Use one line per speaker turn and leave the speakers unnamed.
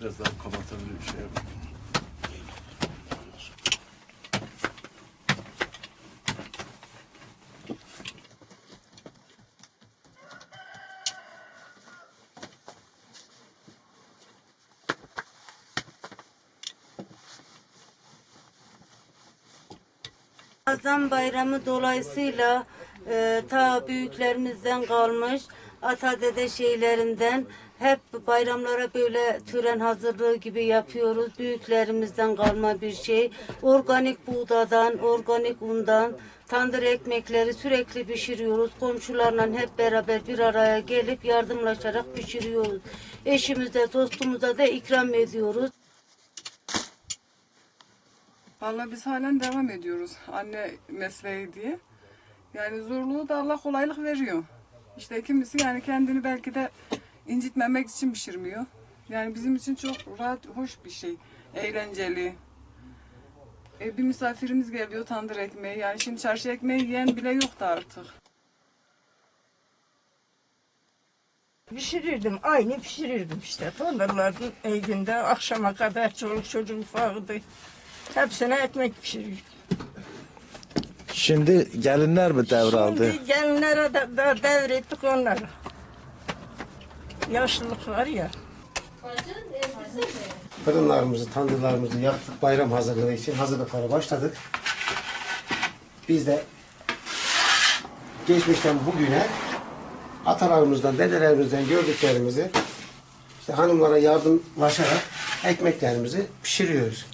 biraz daha kapatabilir şey yap.
Ramazan bayramı dolayısıyla e, ta büyüklerimizden kalmış atadede şeylerinden hep bayramlara böyle tören hazırlığı gibi yapıyoruz. Büyüklerimizden kalma bir şey. Organik buğdadan, organik undan tandır ekmekleri sürekli pişiriyoruz. Komşularla hep beraber bir araya gelip yardımlaşarak pişiriyoruz. Eşimize, dostumuza da ikram ediyoruz.
Vallahi biz halen devam ediyoruz anne mesleği diye. Yani zorluğu da Allah kolaylık veriyor. İşte kimisi yani kendini belki de incitmemek için pişirmiyor. Yani bizim için çok rahat, hoş bir şey. Eğlenceli. E, bir misafirimiz geliyor tandır ekmeği. Yani şimdi çarşı ekmeği yiyen bile yoktu artık.
Pişirirdim, aynı pişirirdim işte. Tandırların evinde akşama kadar çoluk çocuk ufağıydı. Hepsine ekmek pişirirdim.
Şimdi gelinler mi devraldı?
Şimdi gelinlere de, de devrettik onları. Yaşlılık var ya.
Fırınlarımızı, tandırlarımızı yaktık. Bayram hazırlığı için hazırlıklara başladık. Biz de geçmişten bugüne atalarımızdan, dedelerimizden gördüklerimizi işte hanımlara yardımlaşarak ekmeklerimizi pişiriyoruz.